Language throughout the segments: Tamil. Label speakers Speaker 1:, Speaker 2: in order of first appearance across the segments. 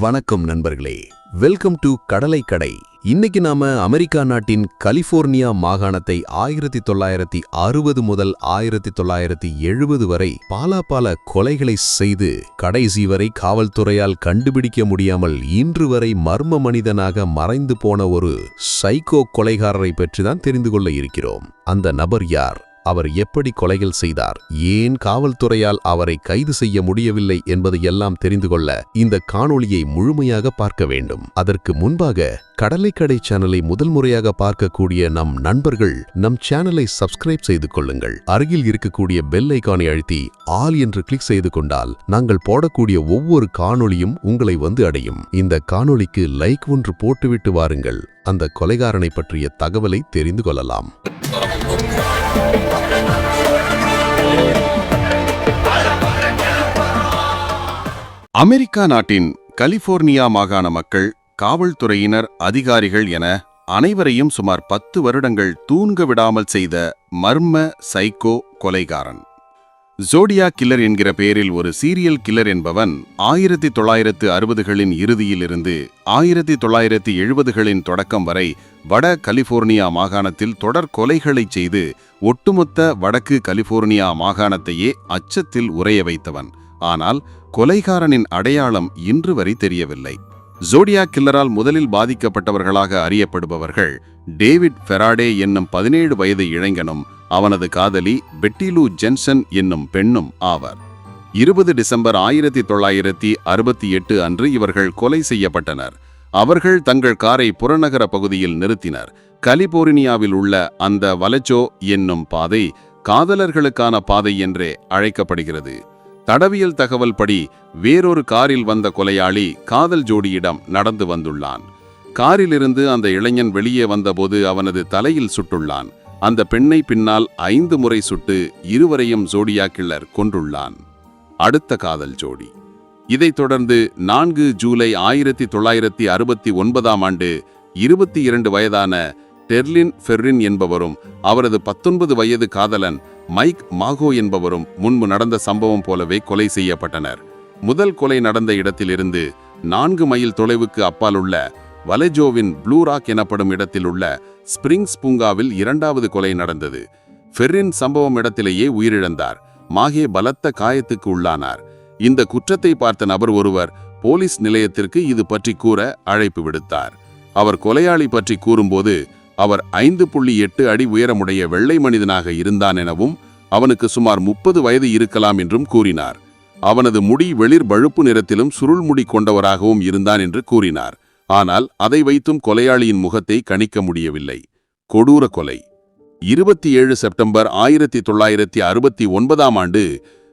Speaker 1: வணக்கம் நண்பர்களே. வெல்கம் டு கடலை கடை. இன்னைக்கு நாம அமெரிக்கா நாட்டின் கலிபோர்னியா மாகாணத்தை ஆயிரத்தி தொள்ளாயிரத்தி அறுபது முதல் ஆயிரத்தி தொள்ளாயிரத்தி எழுபது வரை பாலா பல கொலைகளை செய்து கடைசி வரை காவல்துறையால் கண்டுபிடிக்க முடியாமல் இன்று வரை மர்ம மனிதனாக மறைந்து போன ஒரு சைக்கோ கொலைகாரரை பற்றிதான் தெரிந்து கொள்ள இருக்கிறோம். அந்த நபர் யார்? அவர் எப்படி கொலைகள் செய்தார் ஏன் காவல்துறையால் அவரை கைது செய்ய முடியவில்லை என்பதையெல்லாம் தெரிந்து கொள்ள இந்த காணொளியை முழுமையாக பார்க்க வேண்டும். அதற்கு முன்பாக கடலைக்கடை சேனலை முதல் முறையாக பார்க்கக்கூடிய நம் நண்பர்கள் நம் சேனலை சப்ஸ்கிரைப் செய்து கொள்ளுங்கள். அருகில் இருக்கக்கூடிய பெல் ஐக்கானை அழுத்தி ஆல் என்று கிளிக் செய்து கொண்டால் நாங்கள் போடக்கூடிய ஒவ்வொரு காணொளியும் உங்களை வந்து அடையும். இந்த காணொளிக்கு லைக் ஒன்று போட்டுவிட்டு வாருங்கள். அந்த கொலைகாரனை பற்றிய தகவலை தெரிந்து கொள்ளலாம்.
Speaker 2: அமெரிக்கா நாட்டின் கலிபோர்னியா மாகாண மக்கள் காவல்துறையினர் அதிகாரிகள் என அனைவரையும் சுமார் பத்து வருடங்கள் தூங்க விடாமல் செய்த மர்ம சைக்கோ கொலைகாரன். ஜோடியா கில்லர் என்கிற பெயரில் ஒரு சீரியல் கில்லர் என்பவன் ஆயிரத்தி தொள்ளாயிரத்து அறுபதுகளின் இறுதியிலிருந்து ஆயிரத்தி தொள்ளாயிரத்தி எழுபதுகளின் தொடக்கம் வரை வட கலிபோர்னியா மாகாணத்தில் தொடர் கொலைகளைச் செய்து ஒட்டுமொத்த வடக்கு கலிபோர்னியா மாகாணத்தையே அச்சத்தில் உறைய வைத்தவன். ஆனால் கொலைகாரனின் அடையாளம் இன்று வரை தெரியவில்லை. ஜோடியா கில்லரால் முதலில் பாதிக்கப்பட்டவர்களாக அறியப்படுபவர்கள் டேவிட் ஃபெராடே என்னும் பதினேழு வயது இளைஞனும் அவனது காதலி பெட்டிலு ஜென்சன் என்னும் பெண்ணும் ஆவர். இருபது டிசம்பர் ஆயிரத்தி தொள்ளாயிரத்தி அறுபத்தி எட்டு அன்று இவர்கள் கொலை செய்யப்பட்டனர். அவர்கள் தங்கள் காரை புறநகர பகுதியில் நிறுத்தினர். கலிபோர்னியாவில் உள்ள அந்த வலச்சோ என்னும் பாதை காதலர்களுக்கான பாதை என்றே அழைக்கப்படுகிறது. தடவியல் தகவல் படி வேறொரு காரில் வந்த கொலையாளி காதல் ஜோடியிடம் நடந்து வந்துள்ளான். காரிலிருந்து அந்த இளைஞன் வெளியே வந்தபோது அவனது தலையில் சுட்டுள்ளான். அந்த பெண்ணை பின்னால் ஐந்து முறை சுட்டு இருவரையும் ஜோடியா கிள்ளர் கொன்றுள்ளான். அடுத்த காதல் ஜோடி. இதைத் தொடர்ந்து நான்கு ஜூலை ஆயிரத்தி தொள்ளாயிரத்தி அறுபத்தி ஒன்பதாம் ஆண்டு இருபத்தி இரண்டு வயதான டெர்லின் ஃபெர்ரின் என்பவரும் அவரது பத்தொன்பது வயது காதலன் மைக் மாகோ என்பவரும் முன்பு நடந்த சம்பவம் போலவே கொலை செய்யப்பட்டனர். முதல் கொலை நடந்த இடத்திலிருந்து நான்கு மைல் தொலைவுக்கு அப்பாலுள்ள வலெஜோவின் ப்ளூ ராக் எனப்படும் இடத்தில் உள்ள ஸ்பிரிங்ஸ் பூங்காவில் இரண்டாவது கொலை நடந்தது. ஃபெர்ரின் சம்பவம் இடத்திலேயே உயிரிழந்தார். மாகே பலத்த காயத்துக்கு உள்ளானார். இந்த குற்றத்தை பார்த்த நபர் ஒருவர் போலீஸ் நிலையத்திற்கு இது பற்றி கூற அழைப்பு விடுத்தார். அவர் கொலையாளி பற்றி கூறும்போது அவர் ஐந்து புள்ளி எட்டு அடி உயரமுடைய வெள்ளை மனிதனாக இருந்தான் எனவும் அவனுக்கு சுமார் முப்பது வயது இருக்கலாம் என்றும் கூறினார். அவனது முடி வெளிர் பழுப்பு நிறத்திலும் சுருள் முடி கொண்டவராகவும் இருந்தான் என்று கூறினார். ஆனால் அதை வைத்தும் கொலையாளியின் முகத்தை கணிக்க முடியவில்லை. கொடூர கொலை. இருபத்தி ஏழு செப்டம்பர் ஆயிரத்தி தொள்ளாயிரத்தி அறுபத்தி ஒன்பதாம் ஆண்டு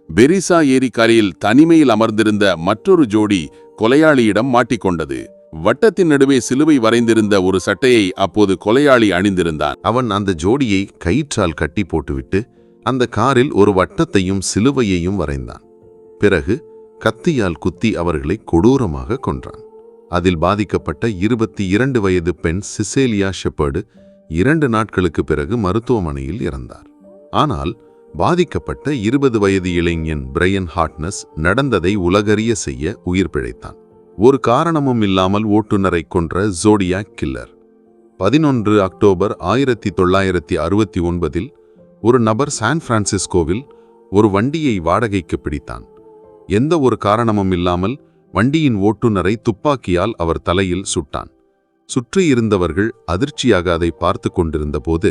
Speaker 2: பெரிசா ஏரிக்கரையில் தனிமையில் அமர்ந்திருந்த மற்றொரு ஜோடி கொலையாளியிடம் மாட்டிக்கொண்டது. வட்டத்தின் நடுவே சிலுவை வரைந்திருந்த ஒரு சட்டையை அப்போது கொலையாளி அணிந்திருந்தான்.
Speaker 3: அவன் அந்த ஜோடியை கயிற்றால் கட்டி போட்டுவிட்டு அந்த காரில் ஒரு வட்டத்தையும் சிலுவையையும் வரைந்தான். பிறகு கத்தியால் குத்தி அவர்களை கொடூரமாக கொன்றான். அதில் பாதிக்கப்பட்ட இருபத்தி இரண்டு வயது பெண் சிசேலியா ஷெப்பர்டு இரண்டு நாட்களுக்கு பிறகு மருத்துவமனையில் இறந்தார். ஆனால் பாதிக்கப்பட்ட இருபது வயது இளைஞன் பிரையன் ஹாட்னஸ் நடந்ததை உலகறிய செய்ய உயிர் பிழைத்தான். ஒரு காரணமும் இல்லாமல் ஓட்டுநரை கொன்ற ஜோடியா கில்லர். பதினொன்று அக்டோபர் ஆயிரத்தி தொள்ளாயிரத்தி அறுபத்தி ஒன்பதில் ஒரு நபர் சான் பிரான்சிஸ்கோவில் ஒரு வண்டியை வாடகைக்கு பிடித்தான். எந்த ஒரு காரணமும் இல்லாமல் வண்டியின் ஓட்டுநரை துப்பாக்கியால் அவர் தலையில் சுட்டான். சுற்றி இருந்தவர்கள் அதிர்ச்சியாக அதை பார்த்து கொண்டிருந்தபோது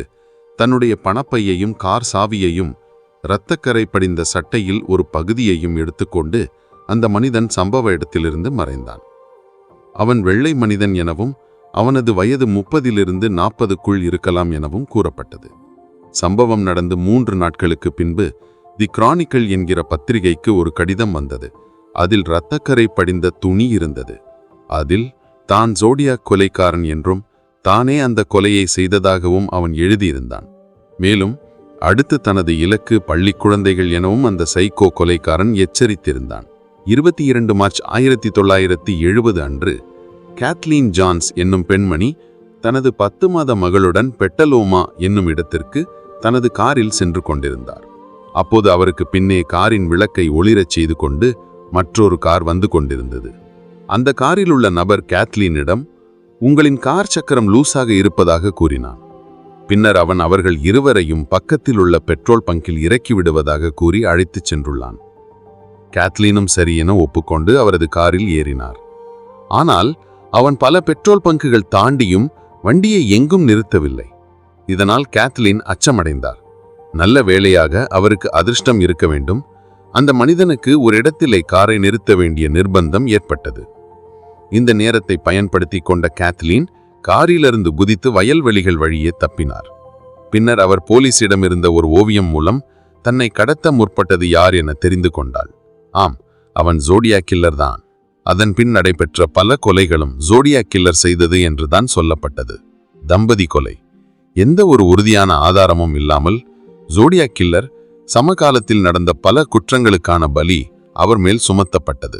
Speaker 3: தன்னுடைய பணப்பையையும் கார் சாவியையும் இரத்தக்கரை படிந்த சட்டையில் ஒரு பகுதியையும் எடுத்துக்கொண்டு அந்த மனிதன் சம்பவ இடத்திலிருந்து மறைந்தான். அவன் வெள்ளை மனிதன் எனவும் அவனது வயது முப்பதிலிருந்து நாற்பதுக்குள் இருக்கலாம் எனவும் கூறப்பட்டது. சம்பவம் நடந்து மூன்று நாட்களுக்கு பின்பு தி கிரானிக்கல் என்கிற பத்திரிகைக்கு ஒரு கடிதம் வந்தது. அதில் இரத்தக்கரை படிந்த துணி இருந்தது. அதில் தான் ஜோடியா கொலைக்காரன் என்றும் தானே அந்த கொலையை செய்ததாகவும் அவன் எழுதியிருந்தான். மேலும் அடுத்து தனது இலக்கு பள்ளி குழந்தைகள் எனவும் அந்த சைக்கோ கொலைக்காரன் எச்சரித்திருந்தான். இருபத்தி இரண்டு மார்ச் ஆயிரத்தி தொள்ளாயிரத்தி எழுபது அன்று கேத்லீன் ஜான்ஸ் என்னும் பெண்மணி தனது பத்து மாத மகளுடன் பெட்டலோமா என்னும் இடத்திற்கு தனது காரில் சென்று கொண்டிருந்தார். அப்போது அவருக்கு பின்னே காரின் விளக்கை ஒளிரச் செய்து கொண்டு மற்றொரு கார் வந்து கொண்டிருந்தது. அந்த காரில் உள்ள நபர் கேத்லீனிடம் உங்களின் கார் சக்கரம் லூசாக இருப்பதாக கூறினான். பின்னர் அவன் அவர்கள் இருவரையும் பக்கத்தில் உள்ள பெட்ரோல் பங்கில் இறக்கி விடுவதாக கூறி அழைத்துச் சென்றுள்ளான். கேத்லீனும் சரி என ஒப்புக்கொண்டு அவரது காரில் ஏறினார். ஆனால் அவன் பல பெட்ரோல் பங்குகள் தாண்டியும் வண்டியை எங்கும் நிறுத்தவில்லை. இதனால் கேத்லீன் அச்சமடைந்தார். நல்ல வேளையாக அவருக்கு அதிர்ஷ்டம் இருக்க வேண்டும். அந்த மனிதனுக்கு ஒரு இடத்திலே காரை நிறுத்த வேண்டிய நிர்பந்தம் ஏற்பட்டது. இந்த நேரத்தை பயன்படுத்தி கொண்ட கேத்லீன் காரிலிருந்து குதித்து வயல்வெளிகள் வழியே தப்பினார். பின்னர் அவர் போலீசிடம் இருந்த ஒரு ஓவியம் மூலம் தன்னை கடத்த முற்பட்டது யார் என தெரிந்து கொண்டாள். ஆம் அவன் ஜோடியா கில்லர் தான். அதன் பின் நடைபெற்ற பல கொலைகளும் ஜோடியா கில்லர் செய்தது என்றுதான் சொல்லப்பட்டது. தம்பதி கொலை. எந்த ஒரு உறுதியான ஆதாரமும் இல்லாமல் ஜோடியா கில்லர் சமகாலத்தில் நடந்த பல குற்றங்களுக்கான பலி அவர் மேல் சுமத்தப்பட்டது.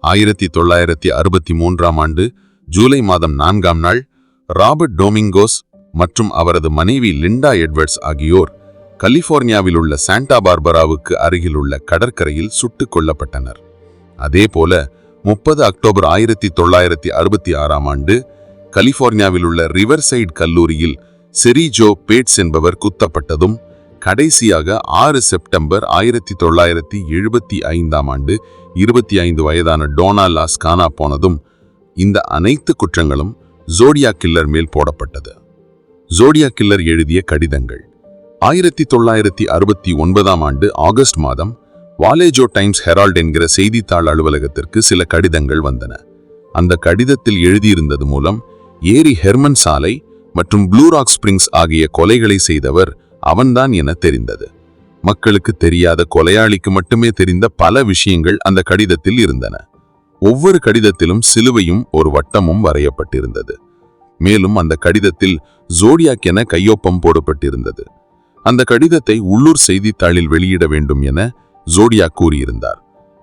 Speaker 3: ஆயிரத்தி தொள்ளாயிரத்தி அறுபத்தி மூன்றாம் ஆண்டு ஜூலை மாதம் நான்காம் நாள் ராபர்ட் டோமிங்கோஸ் மற்றும் அவரது மனைவி லிண்டா எட்வர்ட்ஸ் ஆகியோர் கலிபோர்னியாவில் உள்ள சாண்டா பார்பராவுக்கு அருகிலுள்ள கடற்கரையில் சுட்டுக் கொல்லப்பட்டனர். அதேபோல முப்பது அக்டோபர் ஆயிரத்தி தொள்ளாயிரத்தி அறுபத்தி ஆறாம் ஆண்டு கலிபோர்னியாவில் உள்ள ரிவர்சைட் கல்லூரியில் செரிஜோ பேட்ஸ் என்பவர் குத்தப்பட்டதும் கடைசியாக ஆறு செப்டம்பர் ஆயிரத்தி தொள்ளாயிரத்தி எழுபத்தி ஐந்தாம் ஆண்டு இருபத்தி ஐந்து வயதான டோனா லாஸ் காணா போனதும் இந்த அனைத்து குற்றங்களும் ஜோடியா கில்லர் மேல் போடப்பட்டது. ஜோடியா கில்லர் எழுதிய கடிதங்கள். ஆயிரத்தி தொள்ளாயிரத்தி அறுபத்தி ஒன்பதாம் ஆண்டு ஆகஸ்ட் மாதம் வாலேஜோ டைம்ஸ் ஹெரால்ட் என்கிற செய்தித்தாள் அலுவலகத்திற்கு சில கடிதங்கள் வந்தன. அந்த கடிதத்தில் எழுதியிருந்தது மூலம் ஏரி ஹெர்மன் சாலை மற்றும் ப்ளூ ராக் ஸ்பிரிங்ஸ் ஆகிய கொலைகளை செய்தவர் அவன்தான் என தெரிந்தது. மக்களுக்கு தெரியாத கொலையாளிக்கு மட்டுமே தெரிந்த பல விஷயங்கள் அந்த கடிதத்தில் இருந்தன. ஒவ்வொரு கடிதத்திலும் சிலுவையும் ஒரு வட்டமும் வரையப்பட்டிருந்தது. மேலும் அந்த கடிதத்தில் ஜோடியாக் என கையொப்பம் போடப்பட்டிருந்தது. அந்த கடிதத்தை உள்ளூர் செய்தித்தாளில் வெளியிட வேண்டும் என ஜோடியா கூறியிருந்தார்.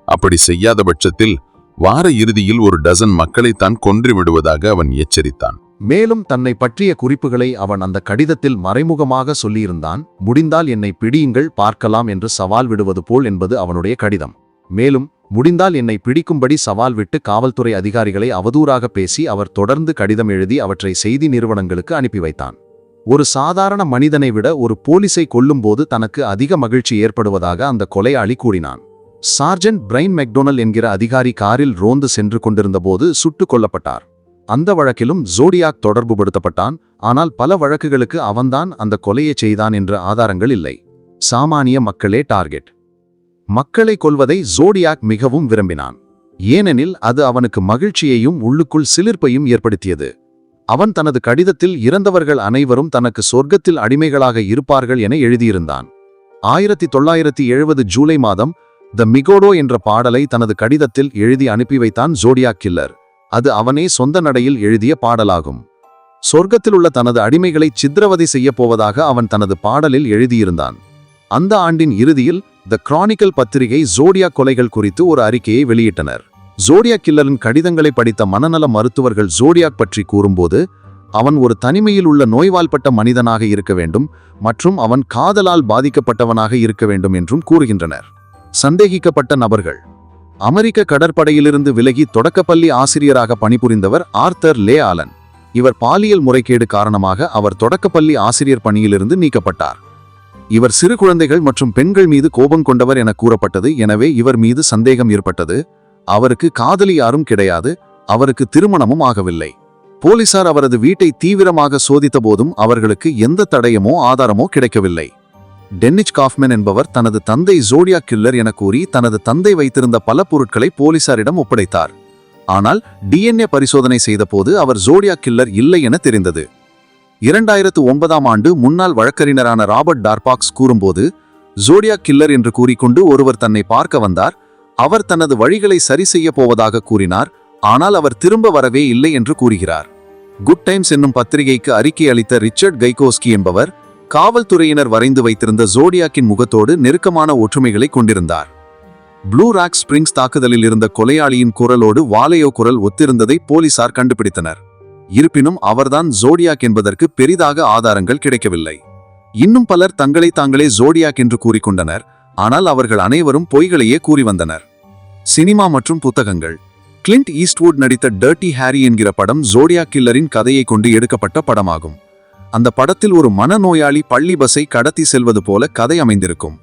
Speaker 3: அப்படி செய்யாத பட்சத்தில் வார இறுதியில் ஒரு டசன் மக்களைத்தான் கொன்று விடுவதாக அவன் எச்சரித்தான்.
Speaker 4: மேலும் தன்னை பற்றிய குறிப்புகளை அவன் அந்த கடிதத்தில் மறைமுகமாக சொல்லியிருந்தான். முடிந்தால் என்னை பிடியுங்கள் பார்க்கலாம் என்று சவால் விடுவது போல் என்பது அவனுடைய கடிதம். மேலும் முடிந்தால் என்னை பிடிக்கும்படி சவால் விட்டு காவல்துறை அதிகாரிகளை அவதூறாக பேசி அவர் தொடர்ந்து கடிதம் எழுதி அவற்றை செய்தி நிறுவனங்களுக்கு அனுப்பி வைத்தான். ஒரு சாதாரண மனிதனை விட ஒரு போலீஸை கொல்லும்போது தனக்கு அதிக மகிழ்ச்சி ஏற்படுவதாக அந்த கொலையாளி கூறினான். சார்ஜென்ட் பிரைன் மெக்டொனல் என்கிற அதிகாரி காரில் ரோந்து சென்று கொண்டிருந்தபோது சுட்டுக் கொல்லப்பட்டார். அந்த வழக்கிலும் ஜோடியாக் தொடர்புபடுத்தப்பட்டான் ஆனால் பல வழக்குகளுக்கு அவன்தான் அந்த கொலையை செய்தான் என்ற ஆதாரங்கள் இல்லை. சாமானிய மக்களே டார்கெட். மக்களை கொல்வதை ஜோடியாக் மிகவும் விரும்பினான். ஏனெனில் அது அவனுக்கு மகிழ்ச்சியையும் உள்ளுக்குள் சிலிர்ப்பையும் ஏற்படுத்தியது. அவன் தனது கடிதத்தில் இறந்தவர்கள் அனைவரும் தனக்கு சொர்க்கத்தில் அடிமைகளாக இருப்பார்கள் என எழுதியிருந்தான். ஆயிரத்தி தொள்ளாயிரத்தி எழுபது ஜூலை மாதம் த மிகோடோ என்ற பாடலை தனது கடிதத்தில் எழுதி அனுப்பி வைத்தான் ஜோடியாக் கில்லர். அது அவனே சொந்த நடையில் எழுதிய பாடலாகும். சொர்க்கத்தில் உள்ள தனது அடிமைகளை சித்திரவதை செய்யப் போவதாக அவன் தனது பாடலில் எழுதியிருந்தான். அந்த ஆண்டின் இறுதியில் த கிரானிக்கல் பத்திரிகை ஜோடியா கொலைகள் குறித்து ஒரு அறிக்கையை வெளியிட்டனர். ஜோடியா கில்லரின் கடிதங்களை படித்த மனநல மருத்துவர்கள் ஜோடியாக் பற்றி கூறும்போது அவன் ஒரு தனிமையில் உள்ள நோய்வாழ்பட்ட மனிதனாக இருக்க வேண்டும் மற்றும் அவன் காதலால் பாதிக்கப்பட்டவனாக இருக்க வேண்டும் என்றும் கூறுகின்றனர். சந்தேகிக்கப்பட்ட நபர்கள். அமெரிக்க கடற்படையிலிருந்து விலகி தொடக்கப்பள்ளி ஆசிரியராக பணிபுரிந்தவர் ஆர்த்தர் லே ஆலன். இவர் பாலியல் முறைகேடு காரணமாக அவர் தொடக்கப்பள்ளி ஆசிரியர் பணியிலிருந்து நீக்கப்பட்டார். இவர் சிறு குழந்தைகள் மற்றும் பெண்கள் மீது கோபம் கொண்டவர் என கூறப்பட்டது. எனவே இவர் மீது சந்தேகம் ஏற்பட்டது. அவருக்கு காதலி யாரும் கிடையாது. அவருக்கு திருமணமும் ஆகவில்லை. போலீசார் அவரது வீட்டை தீவிரமாக சோதித்த போதும் அவர்களுக்கு எந்த தடயமோ ஆதாரமோ கிடைக்கவில்லை. டென்னிச் காஃப்மென் என்பவர் தனது தந்தை ஜோடியா கில்லர் என கூறி தனது தந்தை வைத்திருந்த பல பொருட்களை போலீசாரிடம் ஒப்படைத்தார். ஆனால் டிஎன்ஏ பரிசோதனை செய்தபோது அவர் ஜோடியா கில்லர் இல்லை என தெரிந்தது. இரண்டாயிரத்து ஒன்பதாம் ஆண்டு முன்னாள் வழக்கறிஞரான ராபர்ட் டார்பாக்ஸ் கூறும்போது ஜோடியா கில்லர் என்று கூறிக்கொண்டு ஒருவர் தன்னை பார்க்க வந்தார். அவர் தனது வழிகளை சரி செய்ய போவதாக கூறினார். ஆனால் அவர் திரும்ப வரவே இல்லை என்று கூறுகிறார். குட் டைம்ஸ் என்னும் பத்திரிகைக்கு அறிக்கை அளித்த ரிச்சர்ட் கைகோஸ்கி என்பவர் காவல்துறையினர் வரைந்து வைத்திருந்த ஜோடியாக்கின் முகத்தோடு நெருக்கமான ஒற்றுமைகளை கொண்டிருந்தார். ப்ளூ ராக் ஸ்பிரிங்ஸ் தாக்குதலில் இருந்த கொலையாளியின் குரலோடு வாலையோ குரல் ஒத்திருந்ததை போலீசார் கண்டுபிடித்தனர். இருப்பினும் அவர்தான் ஜோடியாக் என்பதற்கு பெரிதாக ஆதாரங்கள் கிடைக்கவில்லை. இன்னும் பலர் தங்களை தாங்களே ஜோடியாக் என்று கூறிக்கொண்டனர். ஆனால் அவர்கள் அனைவரும் பொய்களையே கூறி வந்தனர். சினிமா மற்றும் புத்தகங்கள். கிளின்ட் ஈஸ்ட்வுட் நடித்த டர்ட்டி ஹாரி என்கிற படம் ஜோடியா கில்லரின் கதையை கொண்டு எடுக்கப்பட்ட படமாகும். அந்த படத்தில் ஒரு மனநோயாளி பள்ளி பஸ்ஸை கடத்தி செல்வது போல கதை அமைந்திருக்கும்.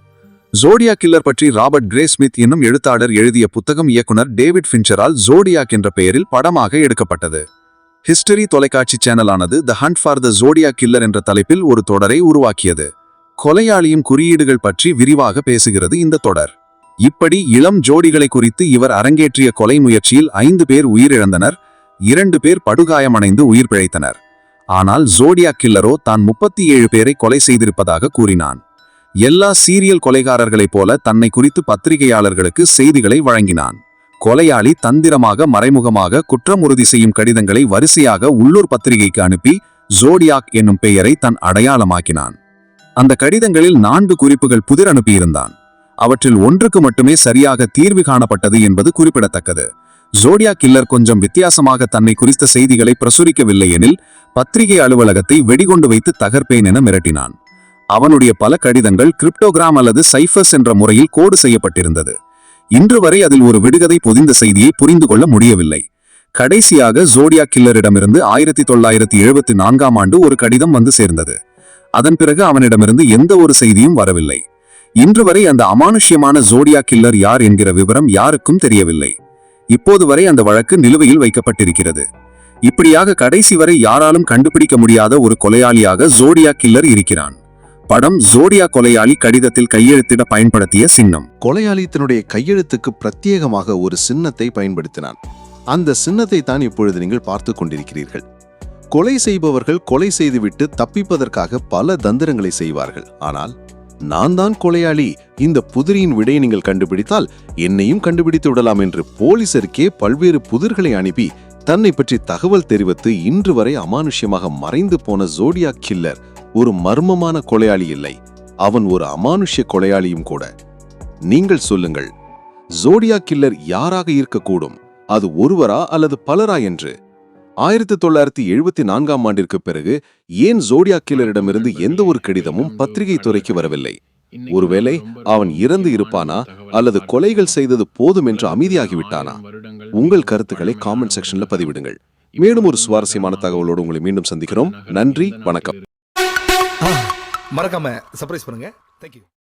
Speaker 4: ஜோடியா கில்லர் பற்றி ராபர்ட் கிரே ஸ்மித் என்னும் எழுத்தாளர் எழுதிய புத்தகம் இயக்குனர் டேவிட் ஃபின்ச்சரால் ஜோடியாக் என்ற பெயரில் படமாக எடுக்கப்பட்டது. ஹிஸ்டரி தொலைக்காட்சி சேனலானது த ஹண்ட் ஃபார் த ஜோடியா கில்லர் என்ற தலைப்பில் ஒரு தொடரை உருவாக்கியது. கொலையாளியும் குறியீடுகள் பற்றி விரிவாக பேசுகிறது இந்த தொடர். இப்படி இளம் ஜோடிகளை குறித்து இவர் அரங்கேற்றிய கொலை முயற்சியில் ஐந்து பேர் உயிரிழந்தனர் இரண்டு பேர் படுகாயமடைந்து உயிர் பிழைத்தனர். ஆனால் ஜோடியா கில்லரோ தான் முப்பத்தி ஏழு பேரை கொலை செய்திருப்பதாக கூறினான். எல்லா சீரியல் கொலைகாரர்களைப் போல தன்னை குறித்து பத்திரிகையாளர்களுக்கு செய்திகளை வழங்கினான். கொலையாளி தந்திரமாக மறைமுகமாக குற்றம் உறுதி செய்யும் கடிதங்களை வரிசையாக உள்ளூர் பத்திரிகைக்கு அனுப்பி ஜோடியாக் என்னும் பெயரை தன் அடையாளமாக்கினான். அந்த கடிதங்களில் நான்கு குறிப்புகள் புதிர் அனுப்பியிருந்தான். அவற்றில் ஒன்றுக்கு மட்டுமே சரியாக தீர்வு காணப்பட்டது என்பது குறிப்பிடத்தக்கது. ஜோடியா கில்லர் கொஞ்சம் வித்தியாசமாக தன்னை குறித்த செய்திகளை பிரசுரிக்கவில்லை எனில் பத்திரிகை அலுவலகத்தை வெடிகொண்டு வைத்து தகர்ப்பேன் என மிரட்டினான். அவனுடைய பல கடிதங்கள் கிரிப்டோகிராம் அல்லது சைஃபர்ஸ் என்ற முறையில் கோடு செய்யப்பட்டிருந்தது. இன்று வரை அதில் ஒரு விடுகதை பொதிந்த செய்தியை புரிந்து கொள்ள முடியவில்லை. கடைசியாக ஜோடியா கில்லரிடமிருந்து ஆயிரத்தி தொள்ளாயிரத்தி எழுபத்தி நான்காம் ஆண்டு ஒரு கடிதம் வந்து சேர்ந்தது. அதன் பிறகு அவனிடமிருந்து எந்த ஒரு செய்தியும் வரவில்லை. இன்று வரை அந்த அமானுஷ்யமான ஜோடியா கில்லர் யார் என்கிற விவரம் யாருக்கும் தெரியவில்லை. இப்போது வரை அந்த வழக்கு நிலுவையில் வைக்கப்பட்டிருக்கிறது. இப்படியாக கடைசி வரை யாராலும் கண்டுபிடிக்க முடியாத ஒரு கொலையாளியாக ஜோடியா கில்லர் இருக்கிறான். படம் ஜோடியா கொலையாளி கடிதத்தில் கையெழுத்திட பயன்படுத்திய சின்னம்.
Speaker 2: கொலையாளி தன்னுடைய கையெழுத்துக்கு பிரத்யேகமாக ஒரு சின்னத்தை பயன்படுத்தினான். அந்த சின்னத்தை தான் இப்பொழுது நீங்கள் பார்த்து கொண்டிருக்கிறீர்கள். கொலை செய்பவர்கள் கொலை செய்துவிட்டு தப்பிப்பதற்காக பல தந்திரங்களை செய்வார்கள். ஆனால் நான் தான் கொலையாளி. இந்த புதிரியின் விடையை நீங்கள் கண்டுபிடித்தால் என்னையும் கண்டுபிடித்து விடலாம் என்று போலீசருக்கே பல்வேறு புதிர்களை அனுப்பி தன்னை பற்றி தகவல் தெரிவித்து இன்று வரை அமானுஷ்யமாக மறைந்து போன ஜோடியா கில்லர் ஒரு மர்மமான கொலையாளி இல்லை. அவன் ஒரு அமானுஷ்ய கொலையாளியும் கூட. நீங்கள் சொல்லுங்கள் ஜோடியா கில்லர் யாராக இருக்கக்கூடும்? அது ஒருவரா அல்லது பலரா என்று? ஆயிரத்தி தொள்ளாயிரத்தி எழுபத்தி நான்காம் ஆண்டிற்கு பிறகு ஏன் ஜோடியா கில்லரிடமிருந்து எந்த ஒரு கடிதமும் பத்திரிகை துறைக்கு வரவில்லை. ஒருவேளை அவன் இறந்து இருப்பானா அல்லது கொலைகள் செய்தது போதும் என்று அமைதியாகிவிட்டானா? உங்கள் கருத்துக்களை காமெண்ட் செக்ஷன்ல பதிவிடுங்கள். மேலும் ஒரு சுவாரஸ்யமான தகவலோடு உங்களை மீண்டும் சந்திக்கிறோம். நன்றி வணக்கம்.
Speaker 5: மறக்காம சர்ப்ரைஸ் பண்ணுங்க. தேங்க்யூ